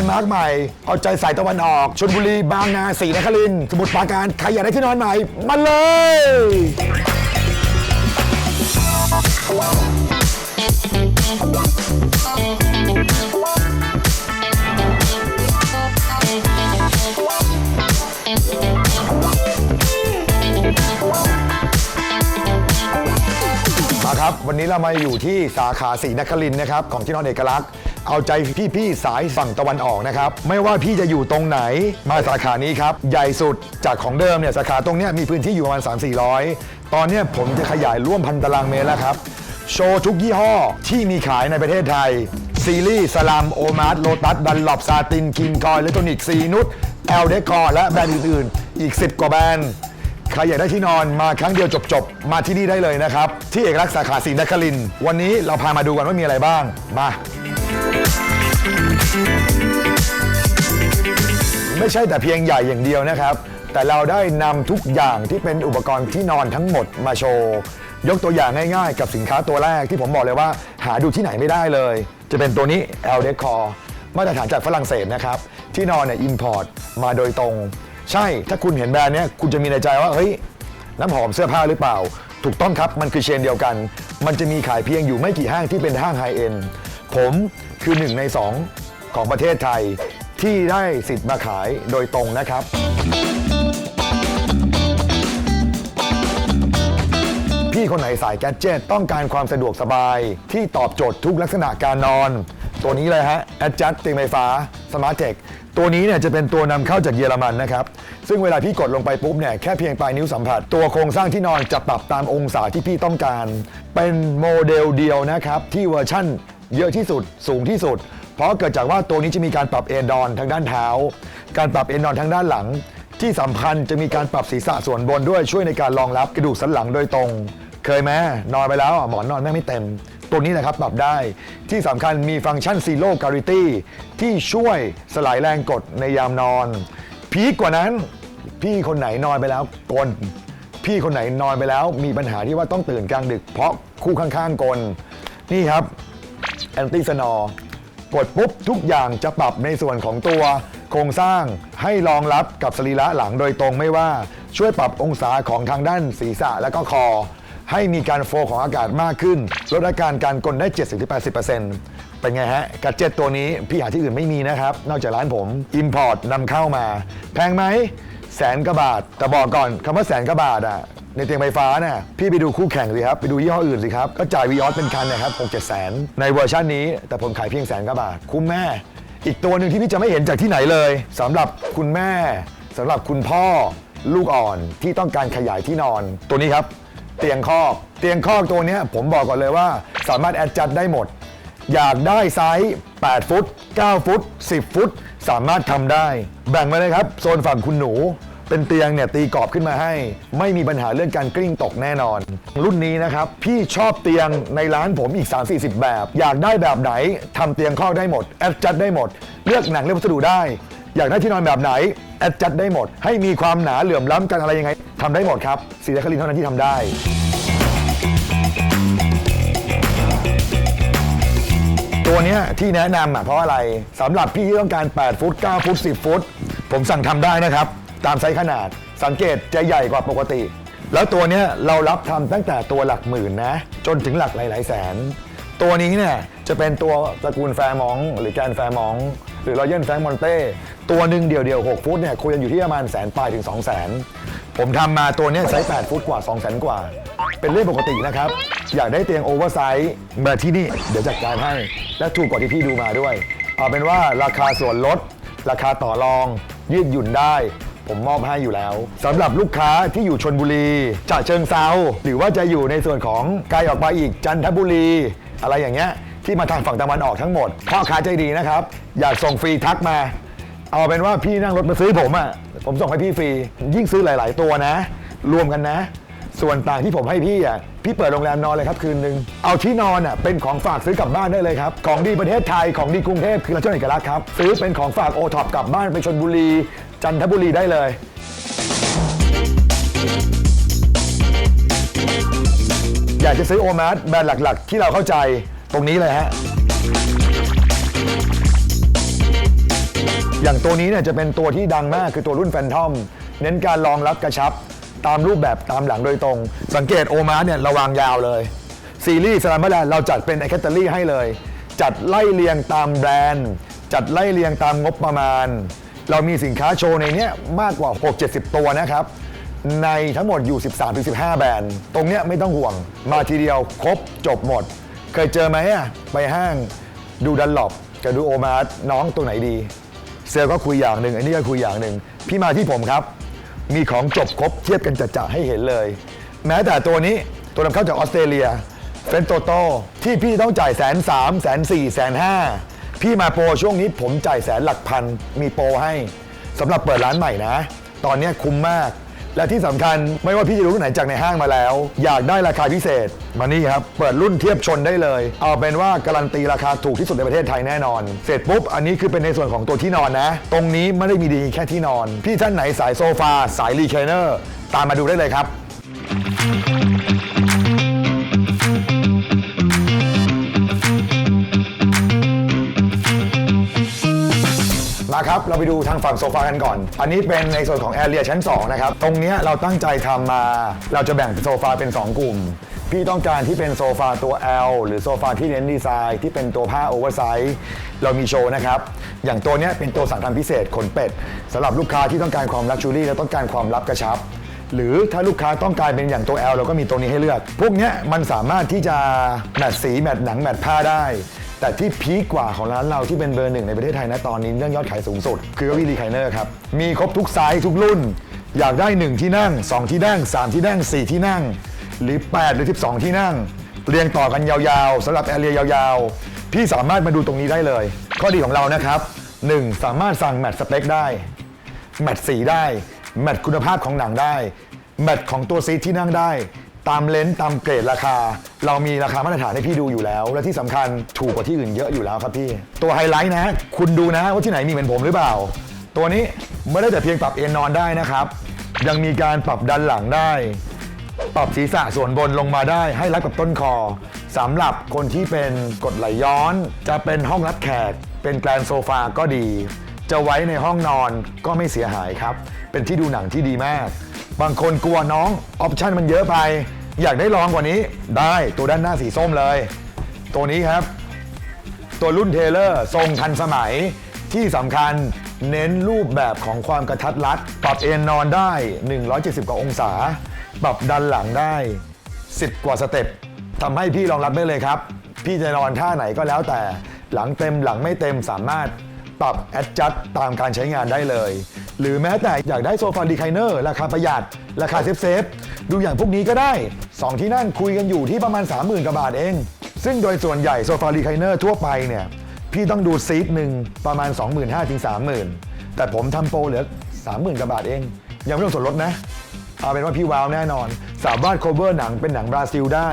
นด์มาร์คใหม่ เอาใจสายตะวันออกชลบุรีบางนาศรีนครินทร์สมุทรปราการใครอยากได้ที่นอนใหม่มาเลยมาครับ วันนี้เรามาอยู่ที่สาขาศรีนครินทร์นะครับ ของที่นอนเอกลักษณ์ เอาใจพี่ๆสายฝั่งตะวันออกนะครับ ไม่ว่าพี่จะอยู่ตรงไหนมาสาขานี้ครับ ใหญ่สุดจากของเดิมเนี่ยสาขาตรงเนี้ยมีพื้นที่อยู่ประมาณ 3 400 ตอนเนี้ยผมจะขยายร่วมพันตารางเมตรแล้วครับ โชว์ทุกยี่ห้อที่มีขายในประเทศไทย ซีรีส์สลามโอมาร์โลตัสดันหลบซาตินคิงคอยเลโทนิกซีนุตแอลเดคอร์และแบรนด์อื่นๆ อีก 10 กว่าแบรนด์ ใครอยากได้ที่นอนมาครั้งเดียวจบๆ มาที่นี่ได้เลยนะครับ ที่เอกลักษณ์สาขาศรีนครินทร์วันนี้เราพามาดูกันว่ามีอะไรบ้างมา ไม่ใช่แต่เพียงใหญ่อย่างเดียวนะครับ แต่เราได้นำทุกอย่างที่เป็นอุปกรณ์ที่นอนทั้งหมดมาโชว์ ยกตัวอย่างง่ายๆ กับสินค้าตัวแรกที่ผมบอกเลยว่า หาดูที่ไหนไม่ได้เลย จะเป็นตัวนี้ L Decor มาตรฐานจากฝรั่งเศสนะครับ ที่นอนเนี่ยอินพอร์ตมาโดยตรง ใช่ถ้าคุณเห็นแบรนด์เนี้ยคุณจะมีในใจว่าเฮ้ยน้ำหอมเสื้อผ้าหรือเปล่า ถูกต้องครับมันคือเชนเดียวกัน มันจะมีขายเพียงอยู่ไม่กี่ห้างที่เป็นห้างไฮเอ็น ผมคือหนึ่งในสองของประเทศไทยที่ได้สิทธิ์มาขายโดยตรงนะครับ พี่คนไหนสายแกดเจตต้องการความสะดวกสบายที่ตอบโจทย์ทุกลักษณะการนอน ตัวนี้เลยฮะ Adjust เตียงไฟฟ้า Smart Tech ตัวนี้เนี่ยจะเป็นตัวนำเข้าจากเยอรมันนะครับ ซึ่งเวลาพี่กดลงไปปุ๊บเนี่ยแค่เพียงปลายนิ้วสัมผัส ตัวโครงสร้างที่นอนจะปรับตามองศาที่พี่ต้องการ เป็นโมเดลเดียวนะครับที่เวอร์ชั่น เยอะที่สุดสูงที่สุด เพราะเกิดจากว่าตัวนี้จะมีการปรับเอนดอนทางด้านเท้า การปรับเอนดอนทางด้านหลัง ที่สำคัญจะมีการปรับศีรษะส่วนบนด้วยช่วยในการรองรับกระดูกสันหลังโดยตรง เคยไหมนอนไปแล้วอะหมอนนอนแม่งไม่เต็ม ตัวนี้แหละครับปรับได้ที่สำคัญมีฟังก์ชัน Zero Gravity ที่ช่วยสลายแรงกดในยามนอน พีคกว่านั้นพี่คนไหนนอนไปแล้วกลนพี่คนไหนนอนไปแล้วมีปัญหาที่ว่าต้องตื่นกลางดึก เพราะคู่ข้างๆกลนี่ครับ อนตี้สนอ กดปุ๊บทุกอย่างจะปรับในส่วนของตัวโครงสร้างให้รองรับกับสรีระหลังโดยตรงไม่ว่าช่วยปรับองศาของทางด้านศีรษะและก็คอ ให้มีการโฟลของอากาศมากขึ้น ลดอาการการกลนได้ 70-80%เป็นไงฮะกัจเจ็ตตัวนี้พี่หาที่อื่นไม่มีนะครับ นอกจากร้านผม Import นำเข้ามา แพงไหมแสนกว่าบาท แต่บอกก่อนคำว่าแสนกว่าบาทอะ ในเตียงไฟฟ้าเนี่ยพี่ไปดูคู่แข่งสิครับ ไปดูยี่ห้ออื่นสิครับ ก็จ่ายวีออสเป็นคันนะครับ6 7แสนในเวอร์ชันนี้ แต่ผมขายเพียงแสนกว่าบาท คุ้มแม่ อีกตัวหนึ่งที่พี่จะไม่เห็นจากที่ไหนเลยสำหรับคุณแม่สำหรับคุณพ่อลูกอ่อนที่ต้องการขยายที่นอน ตัวนี้ครับ เตียงคอกเตียงคอกตัวนี้ผมบอกก่อนเลยว่า สามารถแอดจัดได้หมด อยากได้ไซส์8ฟุต9ฟุต10 ฟุต สามารถทำได้ แบ่งมาเลยครับ โซนฝั่งคุณหนู เป็นเตียงเนี่ยตีกรอบขึ้นมาให้ ไม่มีปัญหาเรื่องการกลิ้งตกแน่นอน รุ่นนี้นะครับ พี่ชอบเตียงในร้านผมอีก 3-40 แบบ อยากได้แบบไหนทำเตียงคอได้หมดแอดจัดได้หมด เลือกหนังเลือกวัสดุได้ อยากได้ที่นอนแบบไหนแอดจัดได้หมด ให้มีความหนาเหลื่อมล้ำกันอะไรยังไงทำได้หมดครับสีนครินทร์เท่านั้นที่ทำได้ ตัวเนี้ยที่แนะนำอะเพราะอะไรสำหรับพี่ที่ต้องการ 8 ฟุต 9 ฟุต 10 ฟุต ผมสั่งทำได้นะครับ ตามไซส์ขนาด สังเกตจะใหญ่กว่าปกติ แล้วตัวเนี้ยเรารับทำตั้งแต่ตัวหลักหมื่นนะ จนถึงหลักหลาย ๆ แสน ตัวนี้เนี่ยจะเป็นตัวตระกูลแฟร์มอง หรือแกนแฟร์มอง หรือรอยัลแฟร์มอนเต้ตัวหนึ่งเดียวเดียวๆ6ฟุตเนี่ยคุยกันอยู่ที่ประมาณแสนปลายถึง2 0 0แสนผมทำมาตัวเนี้ยไซส์8ฟุตกว่า2 0 0แสนกว่า เป็นเรื่องปกตินะครับ อยากได้เตียงโอเวอร์ไซส์มาที่นี่เดี๋ยวจัดการให้ และถูกกว่าที่พี่ดูมาด้วย เอาเป็นว่าราคาส่วนลด ราคาต่อรองยืดหยุ่นได้ ผมมอบให้อยู่แล้วสำหรับลูกค้าที่อยู่ชนบุรีจะเชิงเซาหรือว่าจะอยู่ในส่วนของไกลออกไปอีกจันทบุรี อะไรอย่างเงี้ยที่มาทางฝั่งตะวันออกทั้งหมดพ่อค้าใจดีนะครับ อยากส่งฟรีทักมา เอาเป็นว่าพี่นั่งรถมาซื้อผมอะ่ะผมส่งให้พี่ฟรี ยิ่งซื้อหลาย ๆ ตัวนะ รวมกันนะ ส่วนต่างที่ผมให้พี่อะพี่เปิดโรงแรมนอนเลยครับคืนหนึ่งเอาที่นอนอะเป็นของฝากซื้อกลับบ้านได้เลยครับ ของดีประเทศไทยของดีกรุงเทพคือเราเจ้าเอกลักษณ์ครับ ซื้อเป็นของฝากโอท็อปกลับบ้านไปชนบุรี จันทบุรีได้เลยอยากจะซื้อโอมาร์แบรนด์หลัก ๆ ที่เราเข้าใจตรงนี้เลยฮะ อย่างตัวนี้เนี่ยจะเป็นตัวที่ดังมากคือตัวรุ่นแฟนทอม เน้นการรองรับกระชับ ตามรูปแบบตามหลังโดยตรง สังเกตโอมาเนี่ยระวางยาวเลย ซีรีส์สแลมแลนด์เราจัดเป็นแอคเตอรี่ให้เลย จัดไล่เรียงตามแบรนด์ จัดไล่เรียงตามงบประมาณ เรามีสินค้าโชว์ในเนี้ยมากกว่า 6-70 ตัวนะครับ ในทั้งหมดอยู่ 13-15 แบรนด์ ตรงเนี้ยไม่ต้องห่วง มาทีเดียวครบจบหมด เคยเจอไหมอะไปห้างดูดันหลบกับดูโอมาร์น้องตัวไหนดี เซลก็คุยอย่างหนึ่งอันนี้ก็คุยอย่างหนึ่งพี่มาที่ผมครับ มีของจบครบเทียบกันจะๆให้เห็นเลย แม้แต่ตัวนี้ตัวนำเข้าจากออสเตรเลียเฟนโตโตที่พี่ต้องจ่ายแสนสามแสนสี่แสนห้า พี่มาโปรช่วงนี้ผมจ่ายแสนหลักพัน มีโปรให้สำหรับเปิดร้านใหม่นะ ตอนนี้คุ้มมาก และที่สำคัญไม่ว่าพี่จะรู้ไหนจากในห้างมาแล้ว อยากได้ราคาพิเศษ มานี่ครับ เปิดรุ่นเทียบชนได้เลย เอาเป็นว่าการันตีราคาถูกที่สุดในประเทศไทยแน่นอน เสร็จปุ๊บ อันนี้คือเป็นในส่วนของตัวที่นอนนะ ตรงนี้ไม่ได้มีดีแค่ที่นอน พี่ท่านไหนสายโซฟาสายรีเคลเนอร์ตามมาดูได้เลยครับ ครับ เราไปดูทางฝั่งโซฟากันก่อน อันนี้เป็นในส่วนของแอเรียชั้น 2 นะครับ ตรงเนี้ยเราตั้งใจทำมา เราจะแบ่งโซฟาเป็น 2 กลุ่ม พี่ต้องการที่เป็นโซฟาตัว L หรือโซฟาที่เน้นดีไซน์ที่เป็นตัวผ้าโอเวอร์ไซส์เรามีโชว์นะครับ อย่างตัวเนี้ยเป็นตัวสั่งทำพิเศษขนเป็ดสำหรับลูกค้าที่ต้องการความลักชูรี่และต้องการความลับกระชับ หรือถ้าลูกค้าต้องการเป็นอย่างตัว L เราก็มีตัวนี้ให้เลือก พวกเนี้ยมันสามารถที่จะแมทสีแมทหนังแมทผ้าได้ แต่ที่พีคกว่าของร้านเราที่เป็นเบอร์หนึ่งในประเทศไทยนะตอนนี้เรื่องยอดขายสูงสุด คือเก้าอี้รีไคเนอร์ครับ มีครบทุกไซส์ทุกรุ่น อยากได้ 1 ที่นั่ง 2 ที่นั่ง 3 ที่นั่ง 4 ที่นั่ง หรือ 8 หรือ 12 ที่นั่ง เรียงต่อกันยาวๆสำหรับแอเรียยาวๆ พี่สามารถมาดูตรงนี้ได้เลย ข้อดีของเรานะครับ 1. สามารถสั่งแมทสเปคได้แมทสีได้แมทคุณภาพของหนังได้แมทของตัวซีทที่นั่งได้ ตามเลนส์ตามเกรดราคา เรามีราคามาตรฐานให้พี่ดูอยู่แล้ว และที่สำคัญถูกกว่าที่อื่นเยอะอยู่แล้วครับพี่ ตัวไฮไลท์นะ คุณดูนะว่าที่ไหนมีเหมือนผมหรือเปล่า ตัวนี้ไม่ได้แต่เพียงปรับเอนนอนได้นะครับ ยังมีการปรับดันหลังได้ ปรับศีรษะส่วนบนลงมาได้ให้รับกับต้นคอสำหรับคนที่เป็นกดไหลย้อน จะเป็นห้องรับแขก เป็นแกลนโซฟาก็ดี จะไว้ในห้องนอนก็ไม่เสียหายครับ เป็นที่ดูหนังที่ดีมาก บางคนกลัวน้องออปชันมันเยอะไป อยากได้ลองกว่านี้ได้ตัวด้านหน้าสีส้มเลย ตัวนี้ครับ ตัวรุ่นเทเลอร์ทรงทันสมัยที่สำคัญเน้นรูปแบบของความกระทัดรัด ปรับเอนนอนได้ 170 กว่าองศา ปรับดันหลังได้ 10 กว่าสเต็ปทำให้พี่รองรับได้เลยครับ พี่จะนอนท่าไหนก็แล้วแต่หลังเต็มหลังไม่เต็มสามารถปรับแอดจัดตามการใช้งานได้เลย หรือแม้แต่อยากได้โซฟาดีไคเนอร์ราคาประหยัด ราคาเซฟเซฟๆดูอย่างพวกนี้ก็ได้ 2 ที่นั่งคุยกันอยู่ที่ประมาณ 30,000กว่าบาทเอง ซึ่งโดยส่วนใหญ่โซฟารีไคเนอร์ทั่วไปเนี่ยพี่ต้องดูซีทหนึ่งประมาณ 25,000ถึง30,000 แต่ผมทำโปรเหลือ 30,000กว่าบาทเอง ยังไม่ต้องส่วนลดนะเอาเป็นว่าพี่ว้าวแน่นอน สามารถ cover หนังเป็นหนังบราซิลได้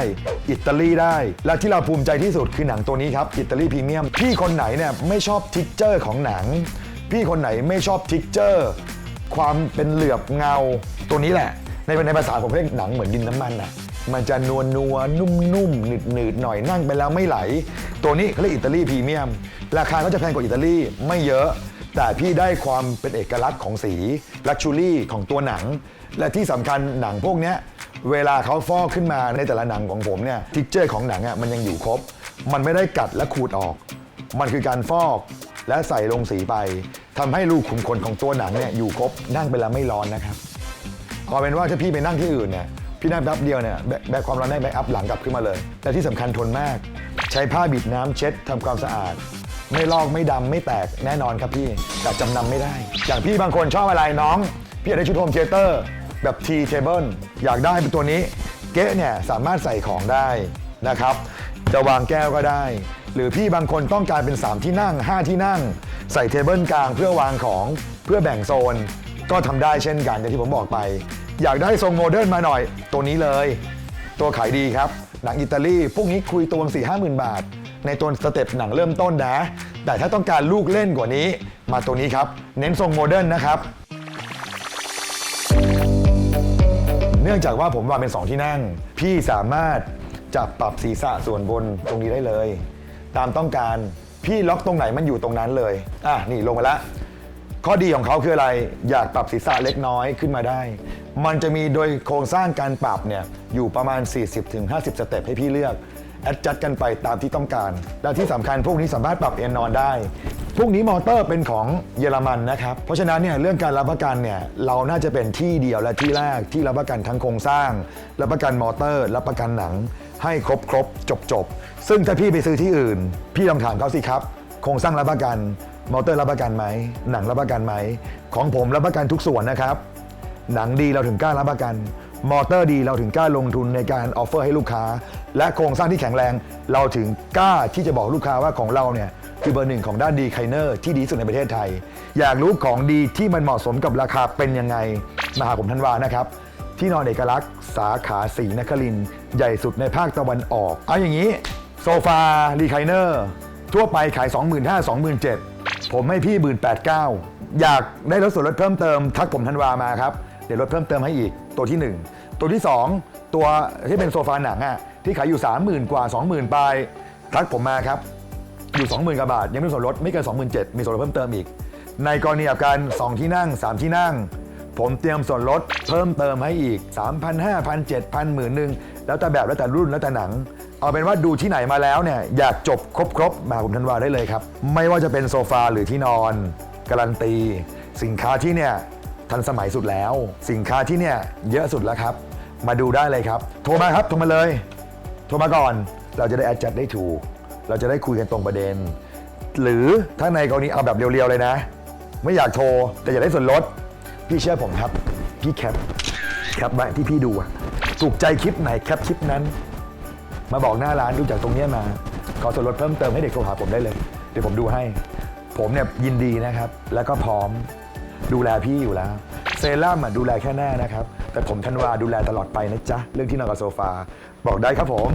อิตาลีได้ และที่เราภูมิใจที่สุดคือหนังตัวนี้ครับ อิตาลีพรีเมียม พี่คนไหนเนี่ยไม่ชอบทิกเจอร์ของหนัง พี่คนไหนไม่ชอบทิกเจอร์ ความเป็นเหลือบเงาตัวนี้แหละ ในในภาษาผมเรียกหนังเหมือนดินน้ำมันอะมันจะนัวนัวนุ่มนุ่มหนืดหนืดหน่อยนั่งไปแล้วไม่ไหล ตัวนี้เขาเรียกอิตาลีพรีเมียม ราคาก็จะแพงกว่าอิตาลีไม่เยอะ แต่พี่ได้ความเป็นเอกลักษณ์ของสีลักชูรี่ของตัวหนัง และที่สำคัญหนังพวกเนี้ยเวลาเขาฟอกขึ้นมาในแต่ละหนังของผมเนี่ยทิกเจอร์ของหนังอะมันยังอยู่ครบ มันไม่ได้กัดและขูดออก มันคือการฟอกและใส่ลงสีไปทำให้รูขุมขนของตัวหนังเนี่ยอยู่ครบนั่งไปแล้วไม่ร้อนนะครับเอาเป็นว่าถ้าพี่ไปนั่งที่อื่นเนี่ยพี่นั่งแป๊บเดียวเนี่ยแบกความร้อนได้แบกอัพหลังกลับขึ้นมาเลยแต่ที่สำคัญทนมาก ใช้ผ้าบีบน้ำเช็ดทำความสะอาด ไม่ลอกไม่ดำไม่แตกแน่นอนครับพี่แต่จำนำไม่ได้ อย่างพี่บางคนชอบอะไรน้อง พี่อยากได้ชุดโฮมเทเตอร์แบบทีเทเบิลอยากได้เป็นตัวนี้เก๊ะเนี่ยสามารถใส่ของได้นะครับ จะวางแก้วก็ได้ หรือพี่บางคนต้องการเป็น 3 ที่นั่ง 5 ที่นั่ง ใส่เทเบิลกลางเพื่อวางของเพื่อแบ่งโซน ก็ทำได้เช่นกันอย่างที่ผมบอกไป อยากได้ทรงโมเดิร์นมาหน่อย ตัวนี้เลย ตัวขายดีครับ หนังอิตาลี พวกนี้คุยตัวสี่ห้าหมื่นบาท ในตัวสเต็ปหนังเริ่มต้นนะ แต่ถ้าต้องการลูกเล่นกว่านี้ มาตัวนี้ครับ เน้นทรงโมเดิร์นนะครับ เนื่องจากว่าผมวางเป็น 2 ที่นั่ง พี่สามารถจะปรับศีรษะส่วนบนตรงนี้ได้เลย ตามต้องการ พี่ล็อกตรงไหนมันอยู่ตรงนั้นเลยอะนี่ลงมาแล้วข้อดีของเขาคืออะไรอยากปรับศีรษะเล็กน้อยขึ้นมาได้ มันจะมีโดยโครงสร้างการปรับเนี่ยอยู่ประมาณ 40-50 สเต็ปให้พี่เลือกแอดจัดกันไปตามที่ต้องการ และที่สำคัญพวกนี้สามารถปรับเอนนอนได้ พวกนี้มอเตอร์เป็นของเยอรมันนะครับ เพราะฉะนั้นเนี่ยเรื่องการรับประกันเนี่ยเราน่าจะเป็นที่เดียวและที่แรกที่รับประกันทั้งโครงสร้าง รับประกันมอเตอร์ รับประกันหนัง ให้ครบครบจบจบซึ่งถ้าพี่ไปซื้อที่อื่น พี่ลองถามเขาสิครับ โครงสร้างรับประกัน มอเตอร์รับประกันไหมหนังรับประกันไหมของผมรับประกันทุกส่วนนะครับ หนังดีเราถึงกล้ารับประกัน มอเตอร์ดีเราถึงกล้าลงทุนในการออฟเฟอร์ให้ลูกค้า และโครงสร้างที่แข็งแรง เราถึงกล้าที่จะบอกลูกค้าว่าของเราเนี่ย คือเบอร์หนึ่งของด้านดีไคเนอร์ที่ดีสุดในประเทศไทย อยากรู้ของดีที่มันเหมาะสมกับราคาเป็นยังไงมาหาผมทันวานะครับ ที่นอนเอกลักษณ์ สาขาสีนครินใหญ่สุดในภาคตะวันออก เอาอย่างนี้โซฟารีไคเนอร์ทั่วไปขาย 25,000 27,000 ผมให้พี่ 18,900อยากได้ลดส่วนลดเพิ่มเติม ทักผมทันวามาครับ เดี๋ยวลดเพิ่มเติมให้อีกตัวที่ 1 ตัวที่ 2 ตัวที่เป็นโซฟาหนังอะที่ขายอยู่ 30,000 กว่า 20,000ปลายทักผมมาครับ อยู่ 20,000กว่าบาท ยังไม่มีส่วนลดไม่เกิน27,000มีส่วนลดเพิ่มเติมอีก ในกรณีกับการ2ที่นั่ง 3 ที่นั่ง ผมเตรียมส่วนลดเพิ่มเติมให้อีก 3,000 5,000 7,000หมื่นหนึ่งแล้วแต่แบบแล้วแต่รุ่นแล้วแต่หนัง เอาเป็นว่าดูที่ไหนมาแล้วเนี่ยอยากจบครบครบๆมาผมทันวาได้เลยครับ ไม่ว่าจะเป็นโซฟาหรือที่นอนการันตี สินค้าที่เนี่ยทันสมัยสุดแล้ว สินค้าที่เนี่ยเยอะสุดแล้วครับ มาดูได้เลยครับ โทรมาครับโทรมาเลย โทรมาก่อนเราจะได้แอดจัดได้ถูก เราจะได้คุยกันตรงประเด็น หรือถ้าในกรณีเอาแบบเรียวๆเลยนะ ไม่อยากโทรแต่อยากได้ส่วนลด พี่เชื่อผมครับ พี่แคปแคปไว้ที่พี่ดูอะถูกใจคลิปไหนแคปคลิปนั้น มาบอกหน้าร้านดูจากตรงเนี้ยมา ขอส่วนลดเพิ่มเติมให้เด็กโทรหาผมได้เลย เดี๋ยวผมดูให้ ผมเนี่ยยินดีนะครับ แล้วก็พร้อมดูแลพี่อยู่แล้ว เซรั่มอะดูแลแค่แน่นะครับ แต่ผมธันวาดูแลตลอดไปนะจ๊ะ เรื่องที่นอนกับโซฟา บอกได้ครับผม